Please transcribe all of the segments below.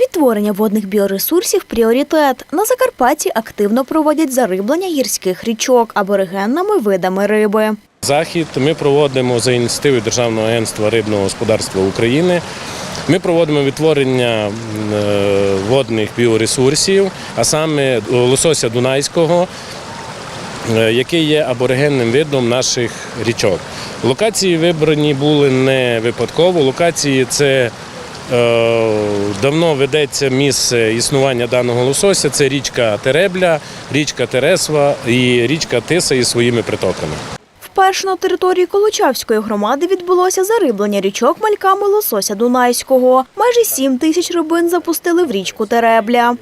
Відтворення водних біоресурсів пріоритет. На Закарпатті активно проводять зариблення гірських річок аборигенними видами риби. Захід ми проводимо за ініціативою Державного агентства рибного господарства України. Ми проводимо відтворення е, водних біоресурсів, а саме лосося Дунайського, е, який є аборигенним видом наших річок. Локації вибрані були не випадково. Локації це давно ведеться місце існування даного лосося. Це річка Теребля, річка Тересва і річка Тиса із своїми притоками. Вперше на території Колочавської громади відбулося зариблення річок мальками лосося Дунайського. Майже 7 тисяч рибин запустили в річку Теребля.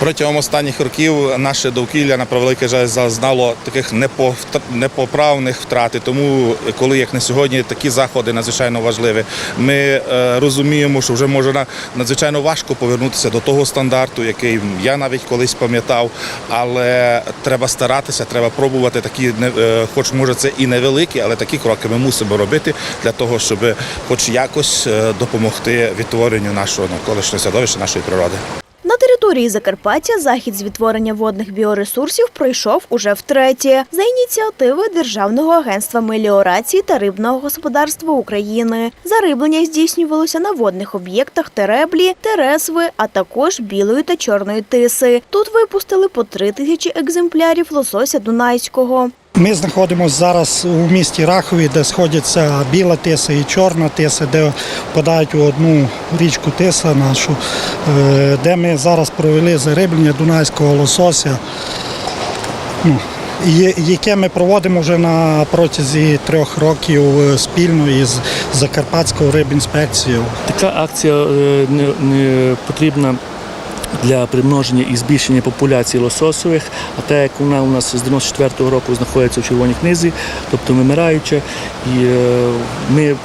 Протягом останніх років наше довкілля на превеликий жаль зазнало таких непоправних втрат. Тому, коли як на сьогодні такі заходи надзвичайно важливі, ми е, розуміємо, що вже можна надзвичайно важко повернутися до того стандарту, який я навіть колись пам'ятав. Але треба старатися, треба пробувати такі, е, хоч може це і невеликі, але такі кроки ми мусимо робити для того, щоб хоч якось е, допомогти відтворенню нашого навколишнього середовища, нашої природи. Території Закарпаття захід з відтворення водних біоресурсів пройшов уже втретє за ініціативи Державного агентства меліорації та рибного господарства України. Зариблення здійснювалося на водних об'єктах Тереблі, Тересви, а також білої та чорної тиси. Тут випустили по три тисячі екземплярів лосося Дунайського. Ми знаходимося зараз у місті Рахові, де сходяться біла тиса і чорна тиса, де впадають у одну річку Тиса нашу, е, де ми зараз провели зариблення дунайського лосося, ну, яке ми проводимо вже на протязі трьох років е, спільно із Закарпатською рибінспекцією. Така акція е, не, потрібна для примноження і збільшення популяції лососових, а те, як вона у нас з 94-го року знаходиться в червоній книзі, тобто вимираюча, і е, ми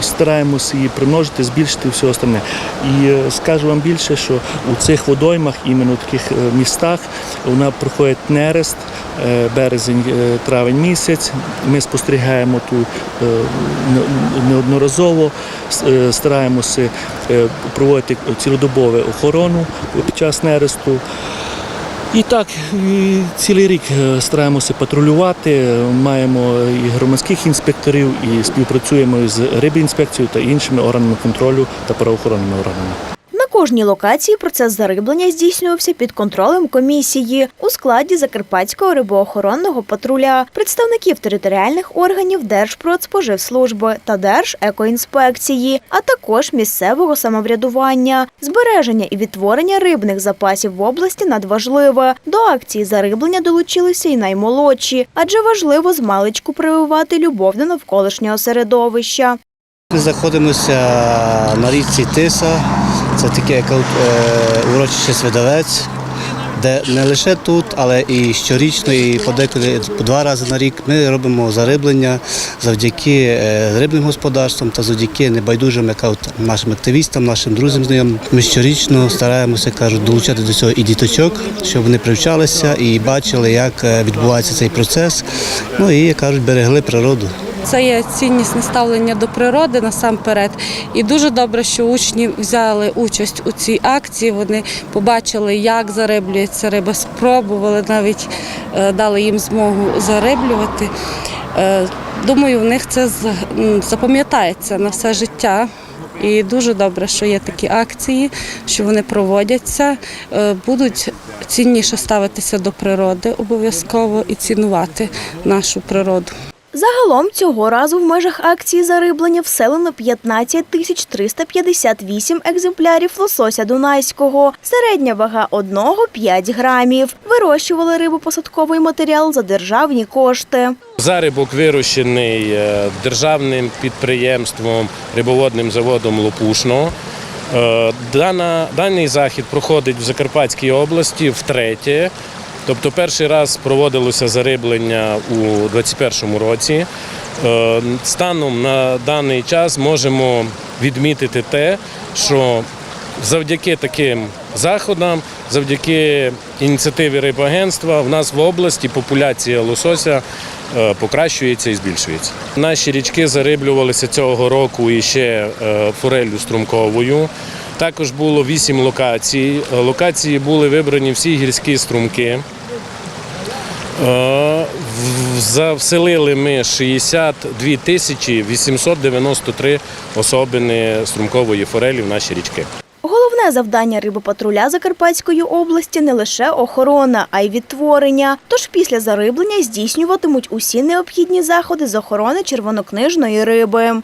стараємося її примножити, збільшити все остальне. І е, скажу вам більше, що у цих водоймах, іменно в таких е, містах, вона проходить нерест, е, березень, травень місяць. Ми спостерігаємо ту неодноразово, стараємося проводити цілодобову охорону під час нересту. І так, цілий рік е, стараємося патрулювати. Маємо і громадських інспекторів, і співпрацюємо з рибінспекцією та іншими органами контролю та правоохоронними органами. Кожній локації процес зариблення здійснювався під контролем комісії у складі Закарпатського рибоохоронного патруля, представників територіальних органів Держпродспоживслужби та Держекоінспекції, а також місцевого самоврядування. Збереження і відтворення рибних запасів в області надважливе. До акції зариблення долучилися і наймолодші, адже важливо змалечку прививати любов до навколишнього середовища. Ми знаходимося на річці Тиса. Це таке як, е, урочище Свидовець, де не лише тут, але і щорічно, і подекуди по два рази на рік ми робимо зариблення завдяки е, рибним господарствам та завдяки небайдужим нашим активістам, нашим друзям, знайомим. Ми щорічно стараємося кажуть, долучати до цього і діточок, щоб вони привчалися і бачили, як е, відбувається цей процес. Ну і кажуть, берегли природу. Це є ціннісне ставлення до природи насамперед. І дуже добре, що учні взяли участь у цій акції. Вони побачили, як зариблюється риба, спробували навіть е, дали їм змогу зариблювати. Е, Думаю, в них це запам'ятається на все життя. І дуже добре, що є такі акції, що вони проводяться, Е, будуть цінніше ставитися до природи обов'язково і цінувати нашу природу. Загалом цього разу в межах акції зариблення вселено 15 тисяч 358 екземплярів лосося дунайського. Середня вага одного 5 грамів. Вирощували рибопосадковий матеріал за державні кошти. Зарибок вирощений е, державним підприємством рибоводним заводом Лопушно. Е, даний захід проходить в Закарпатській області втретє. Тобто перший раз проводилося зариблення у 2021 році. Е, Станом на даний час можемо відмітити те, що завдяки таким заходам, завдяки ініціативі рибагентства, в нас в області популяція лосося е, покращується і збільшується. Наші річки зариблювалися цього року і ще е, форелью струмковою. Також було вісім локацій. Е, Локації були вибрані всі гірські струмки. Е, Завселили ми 62 тисячі 893 особини струмкової форелі в наші річки. Головне завдання рибопатруля Закарпатської області не лише охорона, а й відтворення. Тож після зариблення здійснюватимуть усі необхідні заходи з охорони червонокнижної риби.